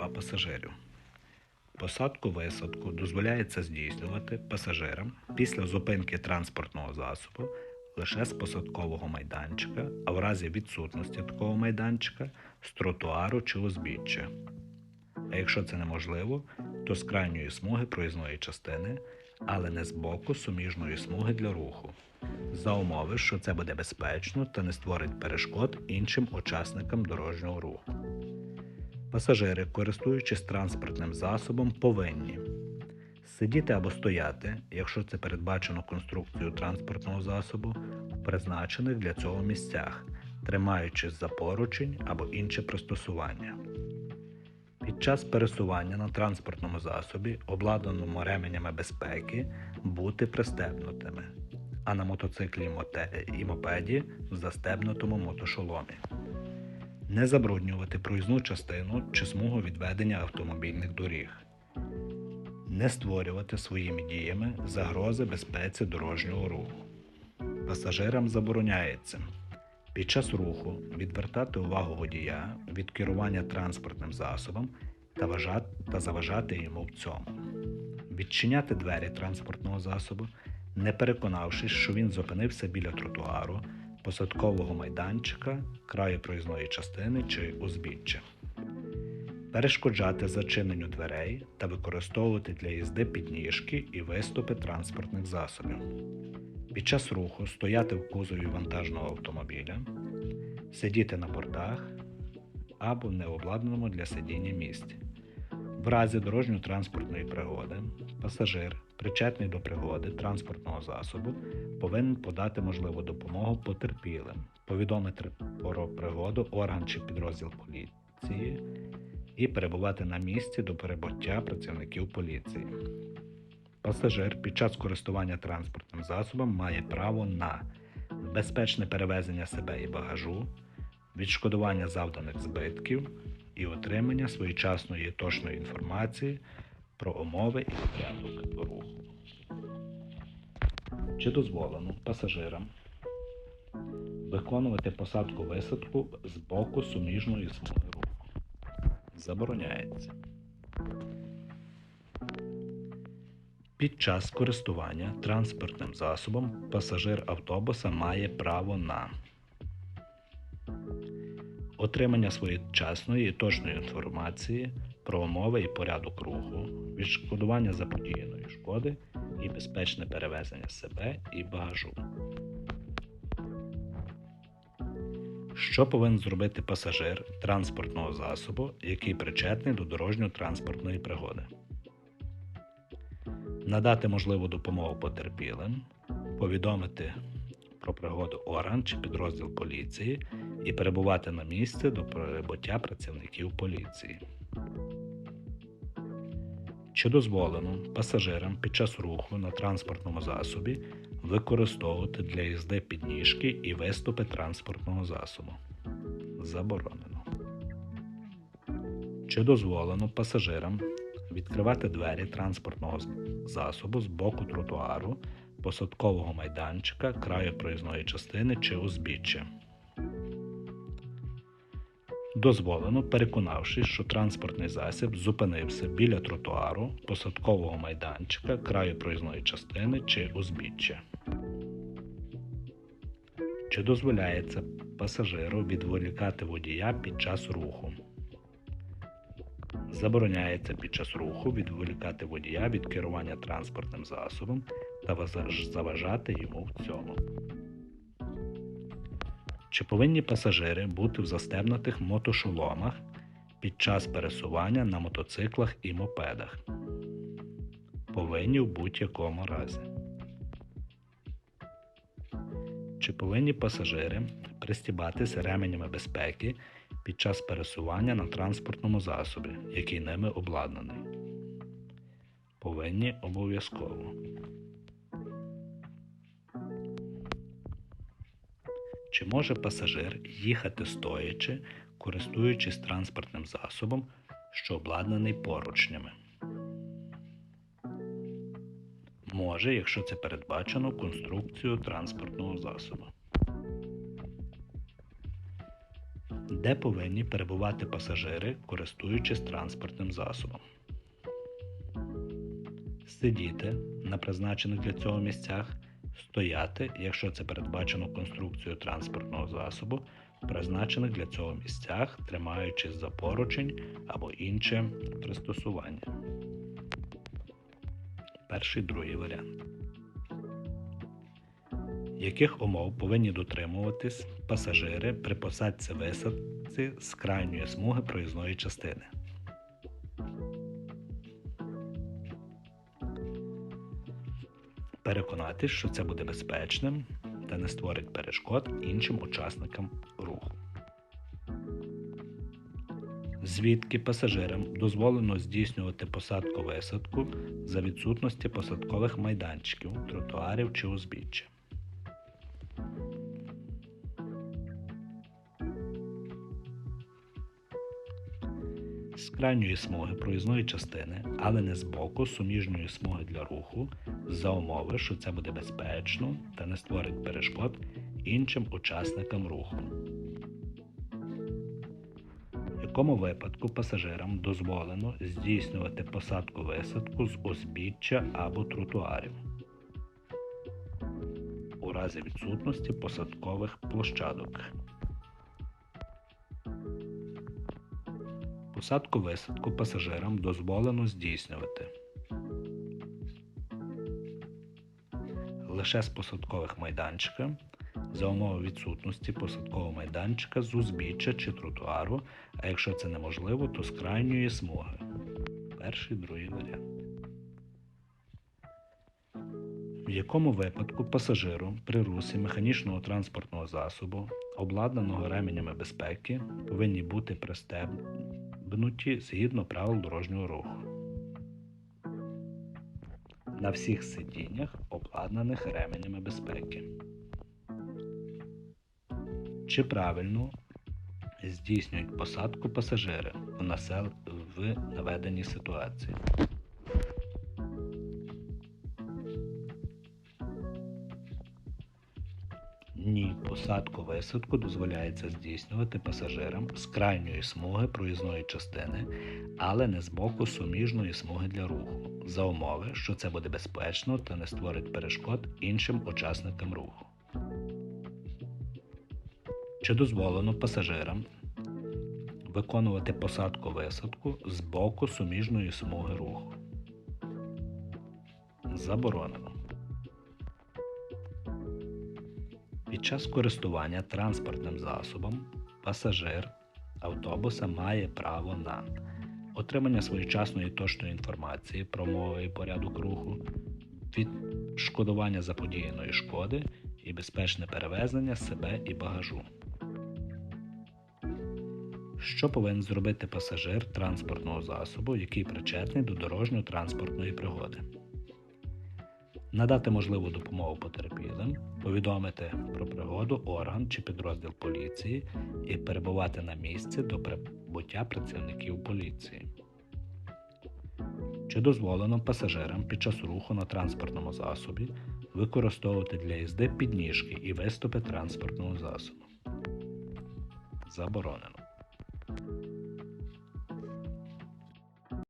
права пасажирів. Посадку-висадку дозволяється здійснювати пасажирам після зупинки транспортного засобу лише з посадкового майданчика, а в разі відсутності такого майданчика з тротуару чи узбіччя. А якщо це неможливо, то з крайньої смуги проїзної частини, але не з боку суміжної смуги для руху, за умови, що це буде безпечно та не створить перешкод іншим учасникам дорожнього руху. Пасажири, користуючись транспортним засобом, повинні сидіти або стояти, якщо це передбачено конструкцією транспортного засобу, в призначених для цього місцях, тримаючись за поручень або інше пристосування. Під час пересування на транспортному засобі, обладнаному ременями безпеки, бути пристебнутими, а на мотоциклі і мопеді в застебнутому мотошоломі. Не забруднювати проїзну частину чи смугу відведення автомобільних доріг. Не створювати своїми діями загрози безпеці дорожнього руху. Пасажирам забороняється під час руху відвертати увагу водія від керування транспортним засобом та, вважати, та заважати йому в цьому. Відчиняти двері транспортного засобу, не переконавшись, що він зупинився біля тротуару, посадкового майданчика, краю проїзної частини чи узбіччя. Перешкоджати зачиненню дверей та використовувати для їзди підніжки і виступи транспортних засобів. Під час руху стояти в кузові вантажного автомобіля, сидіти на бортах або в необладнаному для сидіння місці. В разі дорожньо-транспортної пригоди пасажир, причетний до пригоди транспортного засобу, повинен подати можливу допомогу потерпілим, повідомити про пригоду орган чи підрозділ поліції і перебувати на місці до перебуття працівників поліції. Пасажир під час користування транспортним засобом має право на безпечне перевезення себе і багажу, відшкодування завданих збитків і отримання своєчасної точної інформації про умови і порядок руху. Чи дозволено пасажирам виконувати посадку-висадку з боку суміжної смуги руху? Забороняється. Під час користування транспортним засобом пасажир автобуса має право на отримання своєчасної і точної інформації про умови і порядок руху, відшкодування заподіяної шкоди і безпечне перевезення себе і багажу. Що повинен зробити пасажир транспортного засобу, який причетний до дорожньо-транспортної пригоди? надати можливу допомогу потерпілим, повідомити про пригоду орган чи підрозділ поліції і перебувати на місці до прибуття працівників поліції. Чи дозволено пасажирам під час руху на транспортному засобі використовувати для їзди підніжки і виступи транспортного засобу? Заборонено. Чи дозволено пасажирам відкривати двері транспортного засобу з боку тротуару, посадкового майданчика, краю проїзної частини чи узбіччя. Дозволено, переконавшись, що транспортний засіб зупинився біля тротуару, посадкового майданчика, краю проїзної частини чи узбіччя. Чи дозволяється пасажиру відволікати водія під час руху? Забороняється під час руху відволікати водія від керування транспортним засобом та заважати йому в цьому. Чи повинні пасажири бути в застебнутих мотошоломах під час пересування на мотоциклах і мопедах? Повинні в будь-якому разі. Чи повинні пасажири пристібатися ременями безпеки під час пересування на транспортному засобі, який ними обладнаний? Повинні обов'язково. Чи може пасажир їхати стоячи, користуючись транспортним засобом, що обладнаний поручнями? Може, якщо це передбачено конструкцією транспортного засобу. де повинні перебувати пасажири, користуючись транспортним засобом. Сидіти на призначених для цього місцях, стояти, якщо це передбачено конструкцією транспортного засобу, призначених для цього місцях, тримаючись за поручень або інше пристосування. Перший другий варіант. Яких умов повинні дотримуватись пасажири при посадці висадці з крайньої смуги проїзної частини? Переконатись, що це буде безпечним та не створить перешкод іншим учасникам руху. Звідки пасажирам дозволено здійснювати посадку-висадку за відсутності посадкових майданчиків, тротуарів чи узбіччя. Крайньої смуги проїзної частини, але не з боку суміжної смуги для руху, за умови, що це буде безпечно та не створить перешкод іншим учасникам руху. В якому випадку пасажирам дозволено здійснювати посадку-висадку з узбіччя або тротуарів у разі відсутності посадкових площадок. Посадку-висадку пасажирам дозволено здійснювати лише з посадкових майданчика за умови відсутності посадкового майданчика з узбіччя чи тротуару, а якщо це неможливо, то з крайньої смуги. Перший другий варіант. В якому випадку пасажиру при русі механічного транспортного засобу, обладнаного ременями безпеки, повинні бути пристебнуті згідно правил дорожнього руху. На всіх сидіннях, обладнаних ременями безпеки. Чи правильно здійснюють посадку пасажири в наведеній ситуації? Ні, посадку висадку дозволяється здійснювати пасажирам з крайньої смуги проїзної частини, але не з боку суміжної смуги для руху, за умови, що це буде безпечно та не створить перешкод іншим учасникам руху. Чи дозволено пасажирам виконувати посадку висадку з боку суміжної смуги руху? Заборонено. Під час користування транспортним засобом пасажир автобуса має право на отримання своєчасної точної інформації про умови і порядок руху, відшкодування заподіяної шкоди і безпечне перевезення себе і багажу. Що повинен зробити пасажир транспортного засобу, який причетний до дорожньо-транспортної пригоди? Надати можливу допомогу потерпілим, повідомити про пригоду орган чи підрозділ поліції і перебувати на місці до прибуття працівників поліції. Чи дозволено пасажирам під час руху на транспортному засобі використовувати для їзди підніжки і виступи транспортного засобу? Заборонено.